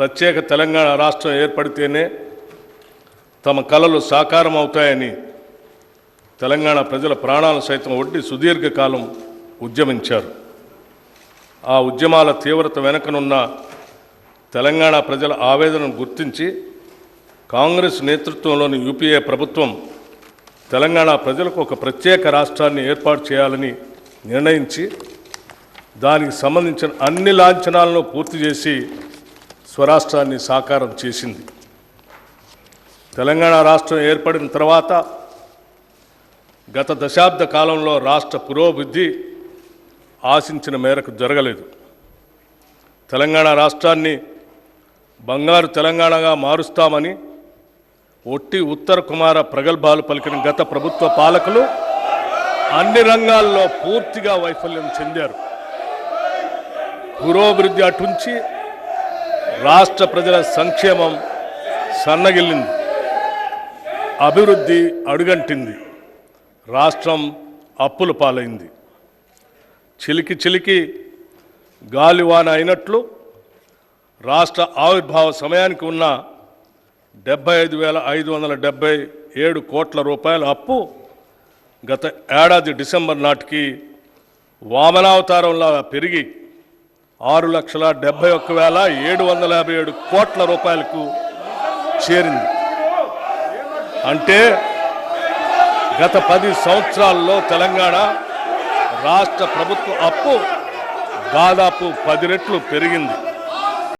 ప్రత్యేక తెలంగాణ రాష్ట్రం ఏర్పడితేనే తమ కళలు సాకారం అవుతాయని తెలంగాణ ప్రజల ప్రాణాలు సైతం ఒడ్డి సుదీర్ఘకాలం ఉద్యమించారు. ఆ ఉద్యమాల తీవ్రత వెనుకనున్న తెలంగాణ ప్రజల ఆవేదనను గుర్తించి కాంగ్రెస్ నేతృత్వంలోని యూపీఏ ప్రభుత్వం తెలంగాణ ప్రజలకు ఒక ప్రత్యేక రాష్ట్రాన్ని ఏర్పాటు చేయాలని నిర్ణయించి దానికి సంబంధించిన అన్ని లాంఛనాలను పూర్తి చేసి స్వరాష్ట్రాన్ని సాకారం చేసింది. తెలంగాణ రాష్ట్రం ఏర్పడిన తర్వాత గత దశాబ్ద కాలంలో రాష్ట్ర పురోభివృద్ధి ఆశించిన మేరకు జరగలేదు. తెలంగాణ రాష్ట్రాన్ని బంగారు తెలంగాణగా మారుస్తామని ఒట్టి ఉత్తర కుమార ప్రగల్భాలు పలికిన గత ప్రభుత్వ పాలకులు అన్ని రంగాల్లో పూర్తిగా వైఫల్యం చెందారు. పురోభివృద్ధి అటుంచి రాష్ట్ర ప్రజల సంక్షేమం సన్నగిల్లింది. అభివృద్ధి అడుగంటింది. రాష్ట్రం అప్పుల పాలైంది. చిలికి చిలికి గాలివాన అయినట్లు రాష్ట్ర ఆవిర్భావ సమయానికి ఉన్న డెబ్బై ఐదు వేల ఐదు వందల డెబ్బై ఏడు కోట్ల రూపాయల అప్పు గత ఏడాది డిసెంబర్ నాటికి వామనావతారంలా పెరిగి ఆరు లక్షల డెబ్బై ఒక్క వేల ఏడు వందల యాభై ఏడు కోట్ల రూపాయలకు చేరింది. అంటే గత పది సంవత్సరాల్లో తెలంగాణ రాష్ట్ర ప్రభుత్వ అప్పు దాదాపు పది రెట్లు పెరిగింది.